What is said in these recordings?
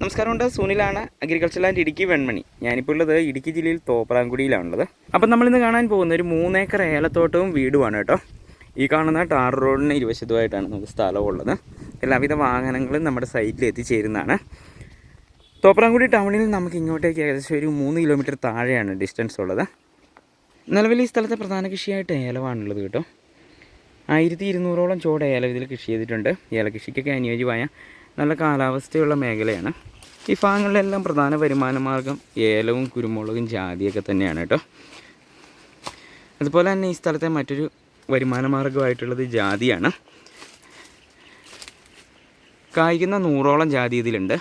നമസ്കാരമുണ്ട്. സുനിലാണ് agriculture land Idukki Venmani. ഞാനിപ്പോൾ ഉള്ളത് ഇടുക്കി ജില്ലയിൽ തോപ്രാങ്കുടിയിലാണുള്ളത് അപ്പം നമ്മളിന്ന് കാണാൻ പോകുന്ന ഒരു മൂന്നേക്കർ ഏലത്തോട്ടവും വീടുമാണ് കേട്ടോ. ഈ കാണുന്ന ടാർ റോഡിന് ഇരുവശത്തുമായിട്ടാണ് നമുക്ക് സ്ഥലമുള്ളത്. എല്ലാവിധ വാഹനങ്ങളും നമ്മുടെ സൈറ്റിൽ എത്തിച്ചേരുന്നതാണ്. തോപ്രാങ്കുടി ടൗണിൽ നമുക്ക് ഇങ്ങോട്ടേക്ക് ഏകദേശം ഒരു മൂന്ന് കിലോമീറ്റർ താഴെയാണ് ഡിസ്റ്റൻസ് ഉള്ളത്. നിലവിൽ ഈ സ്ഥലത്തെ പ്രധാന കൃഷിയായിട്ട് ഏലമാണുള്ളത് കേട്ടോ. ആയിരത്തി ഇരുന്നൂറോളം ചോട് ഏലം ഇതിൽ കൃഷി ചെയ്തിട്ടുണ്ട്. ഏലകൃഷിക്കൊക്കെ അനുയോജ്യമായ നല്ല കാലാവസ്ഥയുള്ള മേഖലയാണ്. ഈ ഭാഗങ്ങളിലെല്ലാം പ്രധാന വരുമാന മാർഗം ഏലവും കുരുമുളകും ജാതിയൊക്കെ തന്നെയാണ് കേട്ടോ. അതുപോലെ തന്നെ ഈ സ്ഥലത്തെ മറ്റൊരു വരുമാന മാർഗമായിട്ടുള്ളത് ജാതിയാണ്. കായ്ക്കുന്ന നൂറോളം ജാതി ഇതിലുണ്ട്.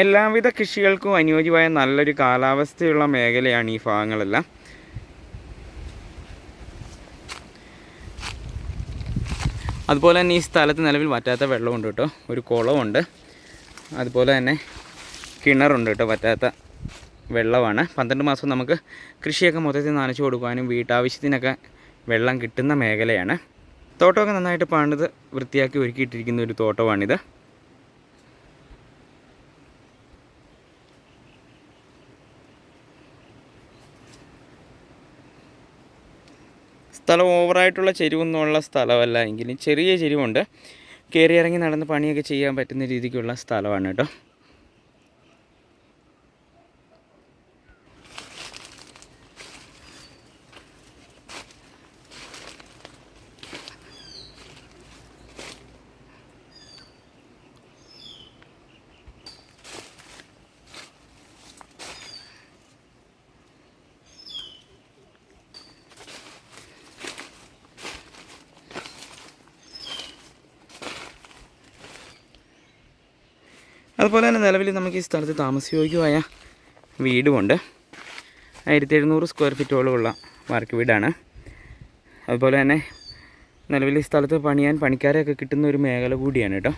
എല്ലാവിധ കൃഷികൾക്കും അനുയോജ്യമായ നല്ലൊരു കാലാവസ്ഥയുള്ള മേഖലയാണ് ഈ ഭാഗങ്ങളെല്ലാം. അതുപോലെ തന്നെ ഈ സ്ഥലത്ത് നിലവിൽ വറ്റാത്ത വെള്ളമുണ്ട് കേട്ടോ. ഒരു കുളമുണ്ട് അതുപോലെ തന്നെ കിണറുണ്ട് കേട്ടോ വറ്റാത്ത വെള്ളമാണ്. പന്ത്രണ്ട് മാസം നമുക്ക് കൃഷിയൊക്കെ മൊത്തത്തിൽ നനച്ചു കൊടുക്കാനും വീട്ടാവശ്യത്തിനൊക്കെ വെള്ളം കിട്ടുന്ന മേഖലയാണ്. തോട്ടമൊക്കെ നന്നായിട്ട് പണിത് വൃത്തിയാക്കി ഒരുക്കിയിട്ടിരിക്കുന്ന ഒരു തോട്ടമാണിത്. സ്ഥലം ഓവറായിട്ടുള്ള ചെരിവൊന്നുമുള്ള സ്ഥലമല്ല. എങ്കിലും ചെറിയ ചെരിവുണ്ട്. കയറി ഇറങ്ങി നടന്ന് പണിയൊക്കെ ചെയ്യാൻ പറ്റുന്ന രീതിക്കുള്ള സ്ഥലമാണ് കേട്ടോ. അതുപോലെ തന്നെ നിലവിൽ നമുക്ക് ഈ സ്ഥലത്ത് താമസയോഗ്യമായ വീടുമുണ്ട്. ആയിരത്തി എഴുന്നൂറ് സ്ക്വയർ ഫീറ്റോളമുള്ള വാർക്ക് വീടാണ്. അതുപോലെ തന്നെ നിലവിൽ ഈ സ്ഥലത്ത് പണിയാൻ പണിക്കാരെയൊക്കെ കിട്ടുന്ന ഒരു മേഖല കൂടിയാണ് കേട്ടോ.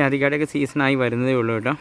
ജാതിക്കാടൊക്കെ സീസണായി വരുന്നതേ ഉള്ളൂ കേട്ടോ.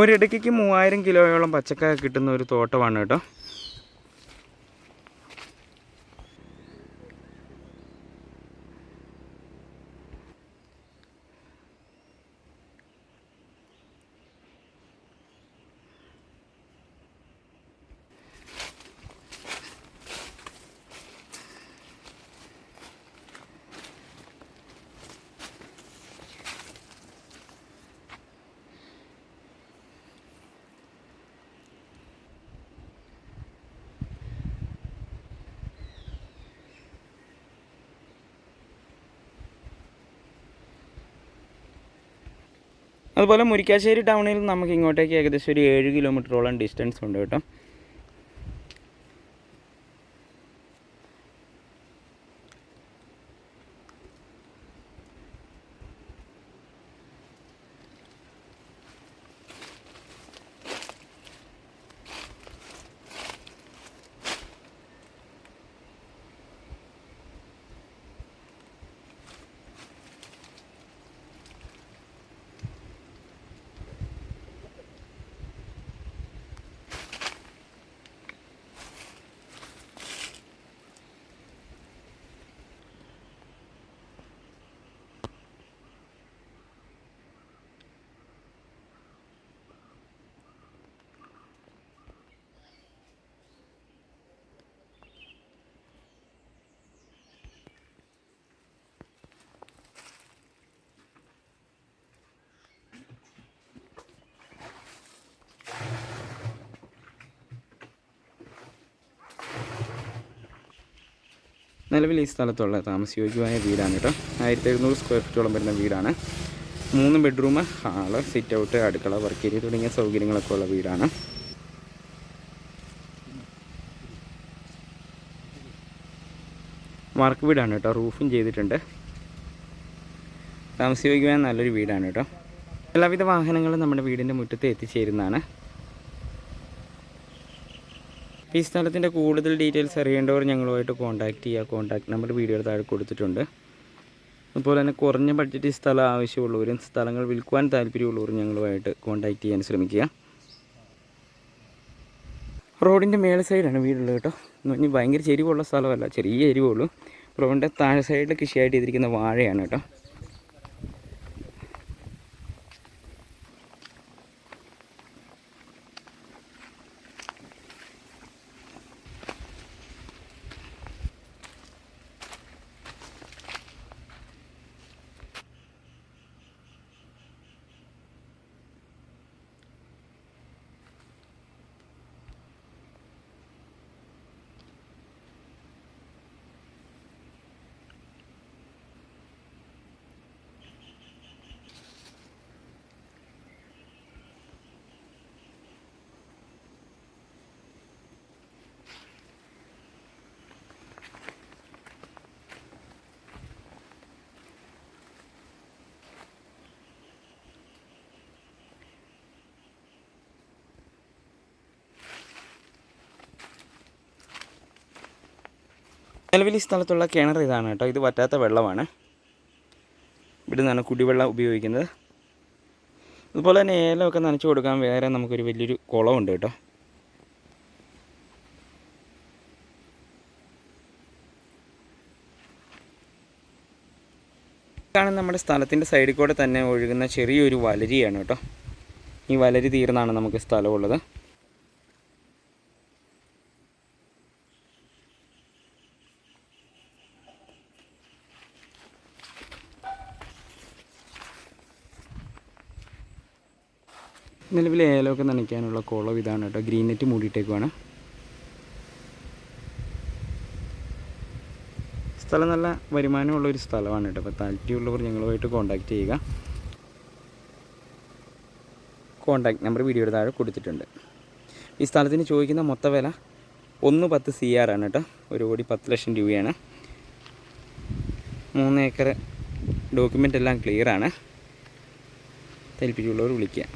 ഒരിടയ്ക്ക് മൂവായിരം കിലോയോളം പച്ചക്കായ കിട്ടുന്ന ഒരു തോട്ടമാണ് കേട്ടോ. അതുപോലെ മുരിക്കാശ്ശേരി ടൗണിൽ നമുക്ക് ഇങ്ങോട്ടേക്ക് ഏകദേശം ഒരു ഏഴ് കിലോമീറ്ററോളം ഡിസ്റ്റൻസ് ഉണ്ട് കേട്ടോ. നിലവിൽ ഈ സ്ഥലത്തുള്ള താമസയോഗ്യമായ വീടാണ് കേട്ടോ. ആയിരത്തി എഴുന്നൂറ് സ്ക്വയർ ഫീറ്റോളം വരുന്ന വീടാണ്. മൂന്ന് ബെഡ്റൂം ഹാൾ സിറ്റ് ഔട്ട് അടുക്കള വർക്ക് ഏരിയ തുടങ്ങിയ സൗകര്യങ്ങളൊക്കെ ഉള്ള വീടാണ്. വർക്ക് വീടാണ് കേട്ടോ. റൂഫും ചെയ്തിട്ടുണ്ട്. താമസയോഗ്യമായ നല്ലൊരു വീടാണ് കേട്ടോ. എല്ലാവിധ വാഹനങ്ങളും നമ്മുടെ വീടിന്റെ മുറ്റത്ത് എത്തിച്ചേരുന്നതാണ്. ഈ സ്ഥലത്തിന്റെ കൂടുതൽ ഡീറ്റെയിൽസ് അറിയേണ്ടവർ ഞങ്ങളുമായിട്ട് കോൺടാക്റ്റ് ചെയ്യുക. കോൺടാക്ട് നമ്പർ വീഡിയോയുടെ താഴെ കൊടുത്തിട്ടുണ്ട്. അതുപോലെ തന്നെ കുറഞ്ഞ ബഡ്ജറ്റ് സ്ഥലം ആവശ്യമുള്ളവരും സ്ഥലങ്ങൾ വിൽക്കുവാൻ താല്പര്യമുള്ളവരും ഞങ്ങളുമായിട്ട് കോൺടാക്റ്റ് ചെയ്യാൻ ശ്രമിക്കുക. റോഡിന്റെ മേലെ സൈഡാണ് വീടുള്ളത് കേട്ടോ. എന്ന് പറഞ്ഞാൽ ഭയങ്കര ചെരിവുള്ള സ്ഥലമല്ല ചെറിയ എരിവുള്ളൂ റോഡിന്റെ താഴെ സൈഡിൽ കൃഷിയായിട്ട് ചെയ്തിരിക്കുന്ന വാഴയാണ് കേട്ടോ. നിലവിൽ ഈ സ്ഥലത്തുള്ള കിണർ ഇതാണ് കേട്ടോ. ഇത് വറ്റാത്ത വെള്ളമാണ്. ഇവിടെ നിന്നാണ് കുടിവെള്ളം ഉപയോഗിക്കുന്നത്. അതുപോലെ തന്നെ ഏലമൊക്കെ നനച്ചു കൊടുക്കാൻ വേറെ നമുക്കൊരു വലിയൊരു കുളമുണ്ട് കേട്ടോ. ഇതാണ് നമ്മുടെ സ്ഥലത്തിന്റെ സൈഡിൽ കൂടെ തന്നെ ഒഴുകുന്ന ചെറിയൊരു വലരിയാണ് കേട്ടോ. ഈ വലരി തീർന്നാണ് നമുക്ക് സ്ഥലമുള്ളത്. നിലവിലെ ഏലമൊക്കെ നനയ്ക്കാനുള്ള കുളം ഇതാണ് കേട്ടോ. ഗ്രീൻ നെറ്റ് മൂടിയിട്ടേക്കുവാണ്. സ്ഥലം നല്ല വരുമാനമുള്ള ഒരു സ്ഥലമാണ് കേട്ടോ. അപ്പോൾ താല്പര്യമുള്ളവർ ഞങ്ങളുമായിട്ട് കോണ്ടാക്ട് ചെയ്യുക. കോണ്ടാക്ട് നമ്പർ വീഡിയോയുടെ താഴെ കൊടുത്തിട്ടുണ്ട്. ഈ സ്ഥലത്തിന് ചോദിക്കുന്ന മൊത്ത വില ഒന്ന് പത്ത് സി ആർ ആണ് കേട്ടോ. ഒരു കോടി പത്ത് ലക്ഷം രൂപയാണ്. മൂന്ന് ഏക്കർ ഡോക്യുമെന്റ് എല്ലാം ക്ലിയറാണ് താല്പര്യമുള്ളവർ വിളിക്കുക.